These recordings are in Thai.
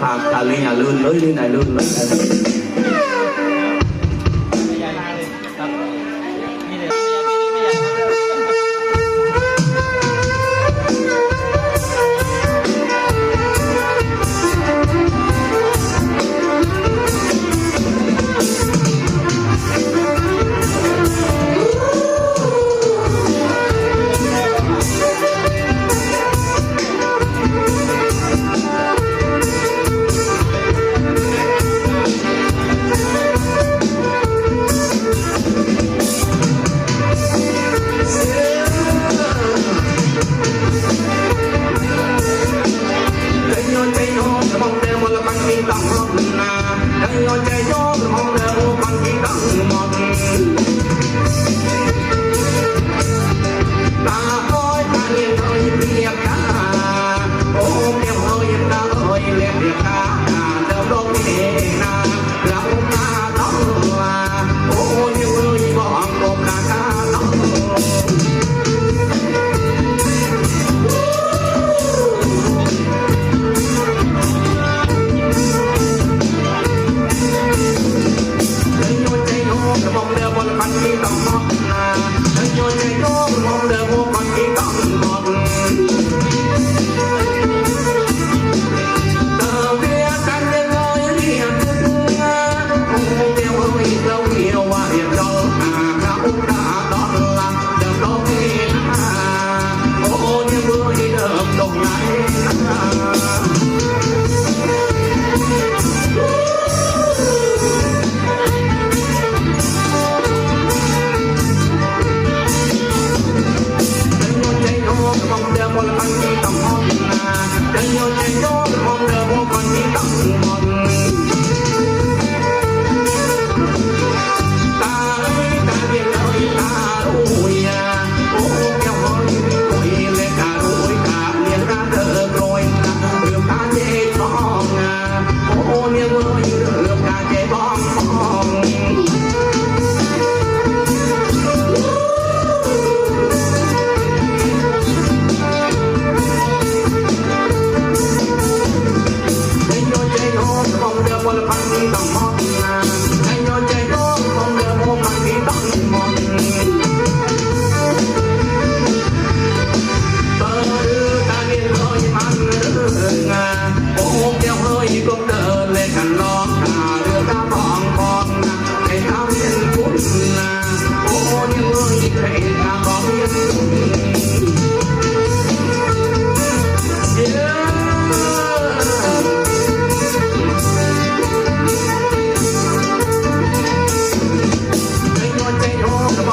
ဖာကာလင်းရလို့လို့လေးနိုင်လို့လို့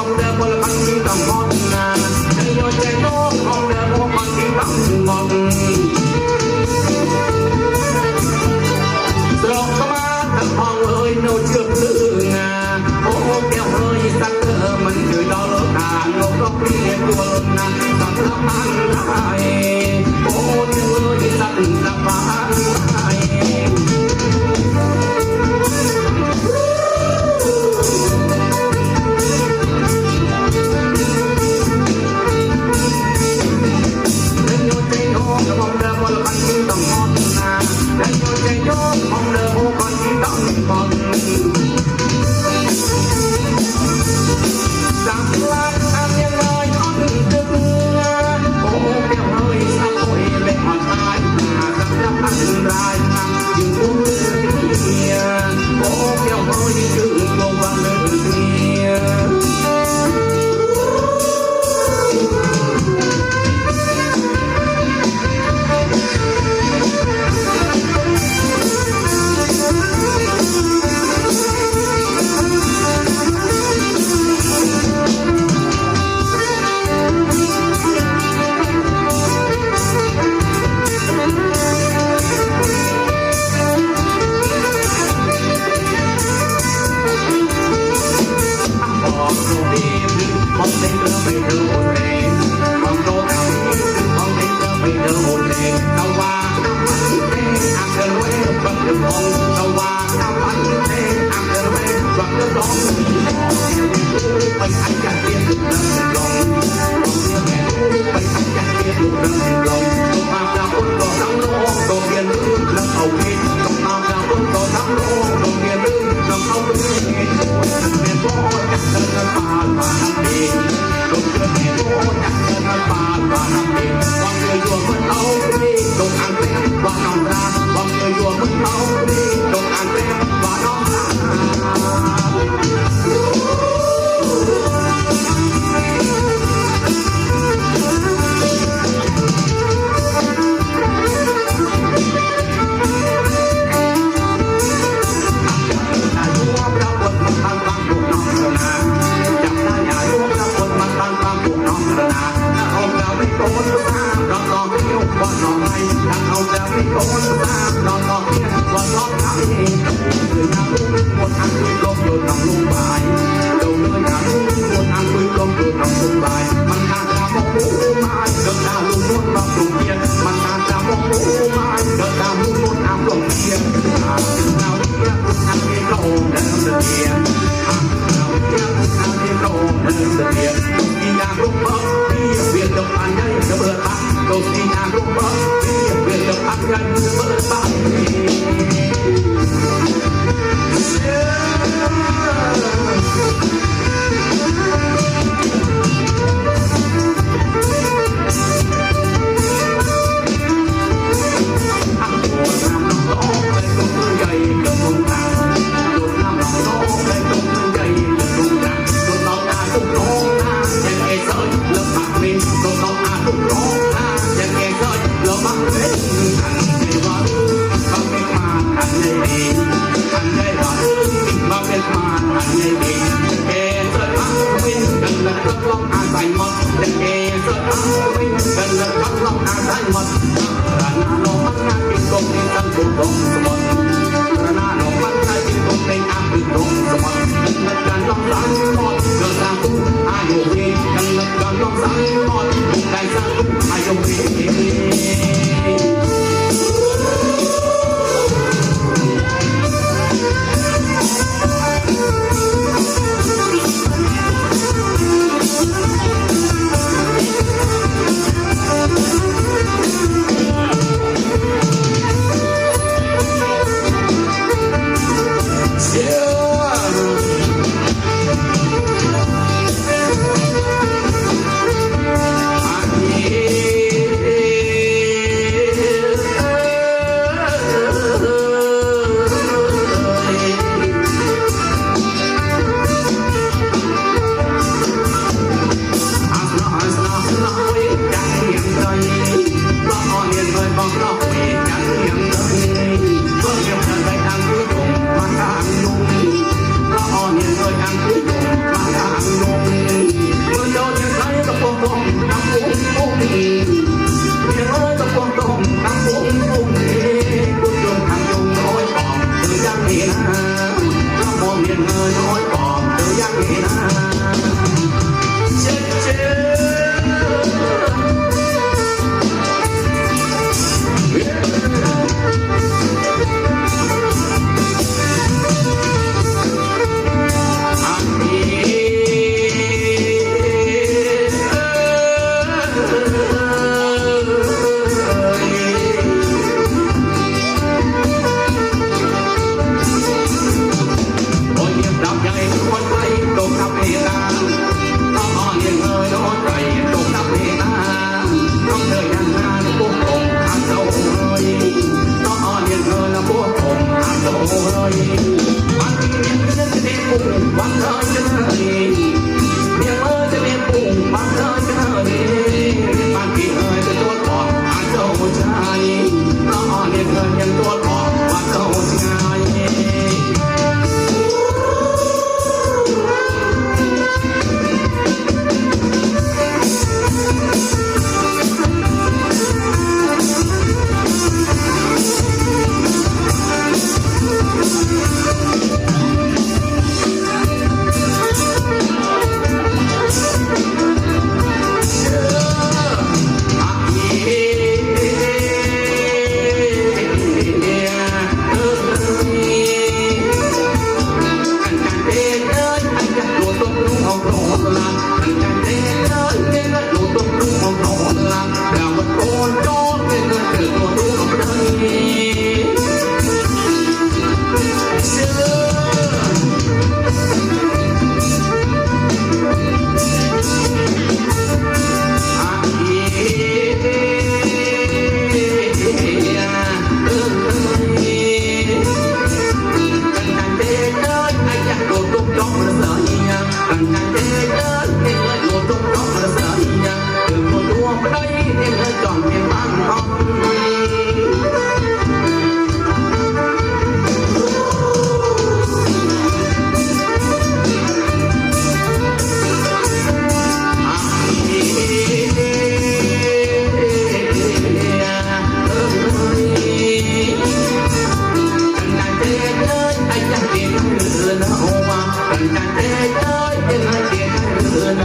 ของเดิมคนละพันที่ต้องงอนานให้ยอใจโน้มของเดิมพวกมันที่ต้องงอนหลอมาตั้งห้องเอ้ยโน้ตเกือบลืมงาโอ้โหแก้เอ้ยสักเธอมันคือดอลลาร์โลกก็เปลี่ยนตัวลงนะต้องละมันได้ ในดีอันในวันมาเป็นมาอันในดีเอซอยมักเป็นกันแล้วก็ลองอาศัยหมดอย่างเอซอยมักเป็นกันแล้วก็ลองอาศัยหมด Rana no mana kikong ni sang kutong sumot Rana no mana kikong ni ang kutong sumot Nagkanong sang mot Gana kung ayaw ni Kan nagkanong sang mot Kung kay sa kung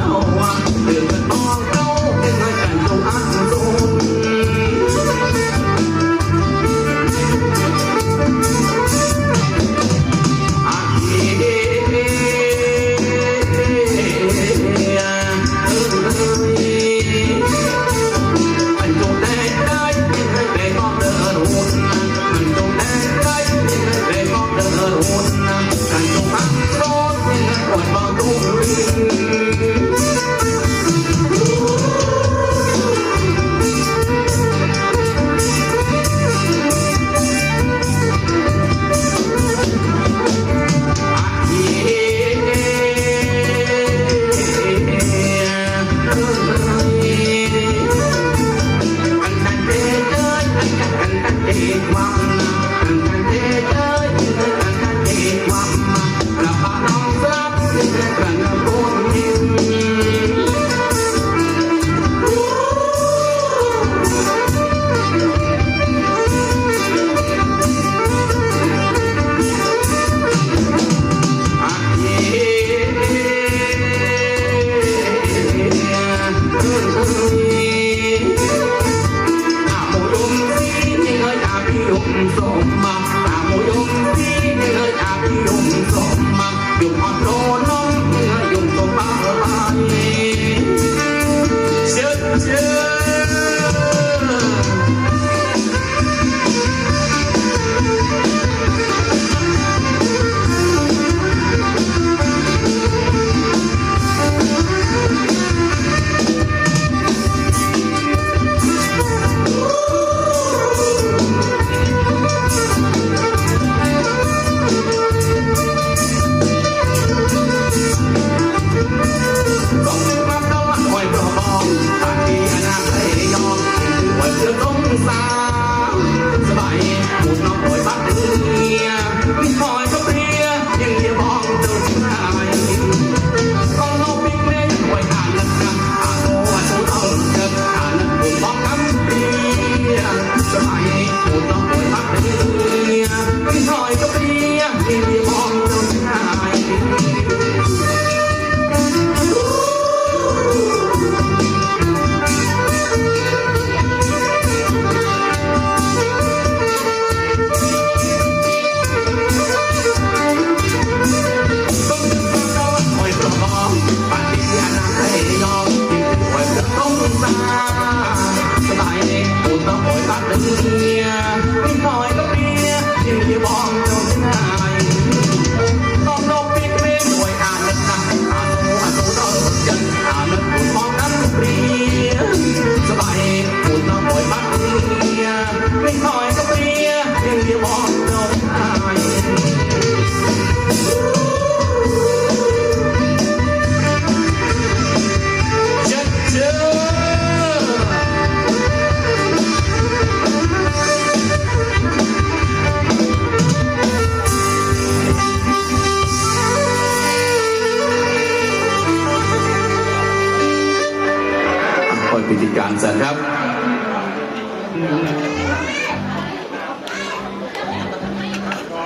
เอาว่าเรื่องมันมอง so much.